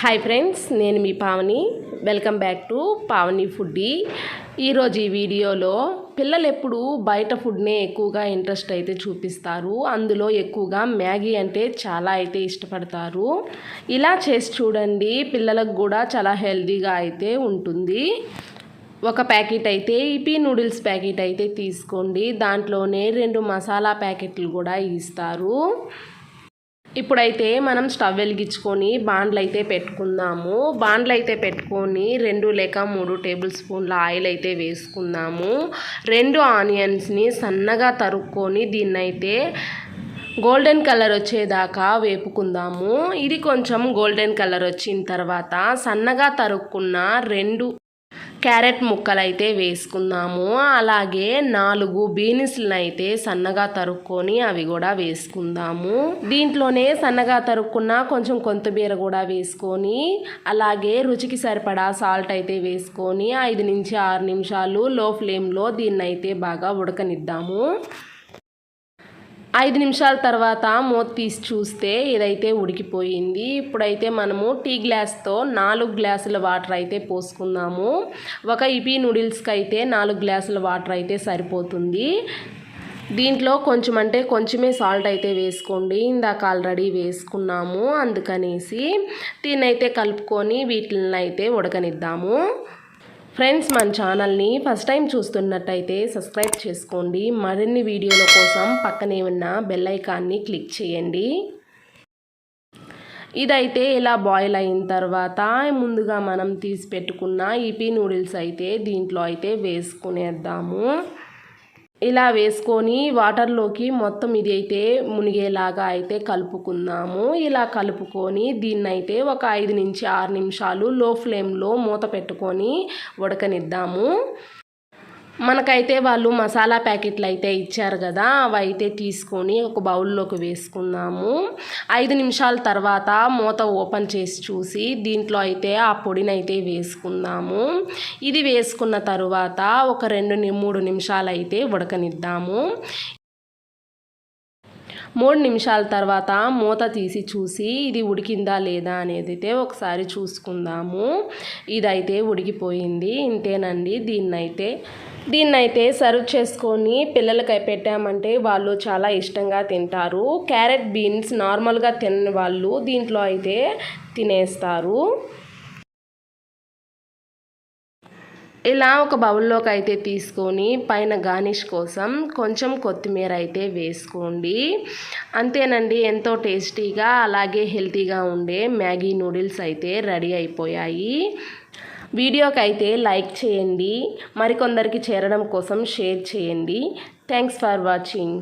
Hi friends నేను మీ Pavani. Welcome back to Pavani foodie ఈరోజు ఈ వీడియోలో పిల్లలు ఎప్పుడు బయట ఫుడ్నే ఎక్కువగా ఇంట్రెస్ట్ అయితే చూపిస్తారు. అందులో ఎక్కువగా మ్యాగీ అంటే చాలా అయితే ఇష్టపడతారు. ఇలా చేసి చూడండి పిల్లలకు కూడా చాలా హెల్తీగా అయితే ఉంటుంది. ఒక ప్యాకెట్ అయితే ఈపీ నూడిల్స్ ప్యాకెట్ అయితే తీసుకోండి. దాంట్లోనే రెండు మసాలా ప్యాకెట్లు కూడా ఇస్తారు. ఇప్పుడైతే మనం స్టవ్ వెలిగించుకొని బాండ్లు అయితే పెట్టుకుందాము. బాండ్లు అయితే పెట్టుకొని రెండు లేక మూడు టేబుల్ స్పూన్ల ఆయిల్ అయితే వేసుకుందాము. రెండు ఆనియన్స్ని సన్నగా తరుక్కొని దీన్నైతే గోల్డెన్ కలర్ వచ్చేదాకా వేపుకుందాము. ఇది కొంచెం గోల్డెన్ కలర్ వచ్చిన తర్వాత సన్నగా తరుక్కున్న రెండు క్యారెట్ ముక్కలు అయితే వేసుకుందాము. అలాగే నాలుగు బీన్స్లను అయితే సన్నగా తరుక్కొని అవి కూడా వేసుకుందాము. దీంట్లోనే సన్నగా తరుక్కున్న కొంచెం కొంతమీర కూడా వేసుకొని అలాగే రుచికి సరిపడా సాల్ట్ అయితే వేసుకొని ఐదు నుంచి ఆరు నిమిషాలు లో ఫ్లేమ్లో దీన్ని అయితే బాగా ఉడకనిద్దాము. ఐదు నిమిషాల తర్వాత మూత తీసి చూస్తే ఇదైతే ఉడికిపోయింది ఇప్పుడైతే మనము టీ గ్లాస్తో నాలుగు గ్లాసుల వాటర్ అయితే పోసుకుందాము. ఒక ఇపి నూడిల్స్కి అయితే నాలుగు గ్లాసుల వాటర్ అయితే సరిపోతుంది. దీంట్లో కొంచెం అంటే కొంచెమే సాల్ట్ అయితే వేసుకోండి. ఇందాక ఆల్రెడీ వేసుకున్నాము అందుకనేసి దీన్నైతే కలుపుకొని వీటిని అయితే ఉడకనిద్దాము. ఫ్రెండ్స్ మన ఛానల్ని ఫస్ట్ టైం చూస్తున్నట్టయితే సబ్స్క్రైబ్ చేసుకోండి. మరిన్ని వీడియోల కోసం పక్కనే ఉన్న బెల్ ఐకాన్ని క్లిక్ చేయండి. ఇదైతే ఇలా బాయిల్ అయిన తర్వాత ముందుగా మనం తీసి పెట్టుకున్న ఈపీ నూడిల్స్ అయితే దీంట్లో అయితే వేసుకునేద్దాము. ఇలా వేసుకొని వాటర్లోకి మొత్తం ఇది అయితే మునిగేలాగా అయితే కలుపుకుందాము. ఇలా కలుపుకొని దీన్ని అయితే ఒక ఐదు నుంచి ఆరు నిమిషాలు లో ఫ్లేమ్లో మూత పెట్టుకొని ఉడకనిద్దాము. మనకైతే వాళ్ళు మసాలా ప్యాకెట్లు అయితే ఇచ్చారు కదా అవి అయితే తీసుకొని ఒక బౌల్లోకి వేసుకుందాము. ఐదు నిమిషాల తర్వాత మూత ఓపెన్ చేసి చూసి దీంట్లో అయితే ఆ పొడిని అయితే వేసుకుందాము. ఇది వేసుకున్న తర్వాత ఒక రెండు మూడు నిమిషాలు అయితే ఉడకనిద్దాము. మూడు నిమిషాల తర్వాత మూత తీసి చూసి ఇది ఉడికిందా లేదా అనేది అయితే ఒకసారి చూసుకుందాము. ఇదైతే ఉడికిపోయింది. ఇంతేనండి. దీన్నైతే దీన్నైతే సర్వ్ చేసుకొని పిల్లలకి పెట్టామంటే వాళ్ళు చాలా ఇష్టంగా తింటారు. క్యారెట్ బీన్స్ నార్మల్గా తిన్న వాళ్ళు దీంట్లో అయితే తినేస్తారు. ఇలా ఒక బౌల్లోకి అయితే తీసుకొని పైన గార్నిష్ కోసం కొంచెం కొత్తిమీర అయితే వేసుకోండి. అంతేనండి ఎంతో టేస్టీగా అలాగే హెల్తీగా ఉండే మ్యాగీ నూడిల్స్ అయితే రెడీ అయిపోయాయి. వీడియోకి అయితే లైక్ చేయండి మరికొందరికి చేరడం కోసం షేర్ చేయండి. Thanks for watching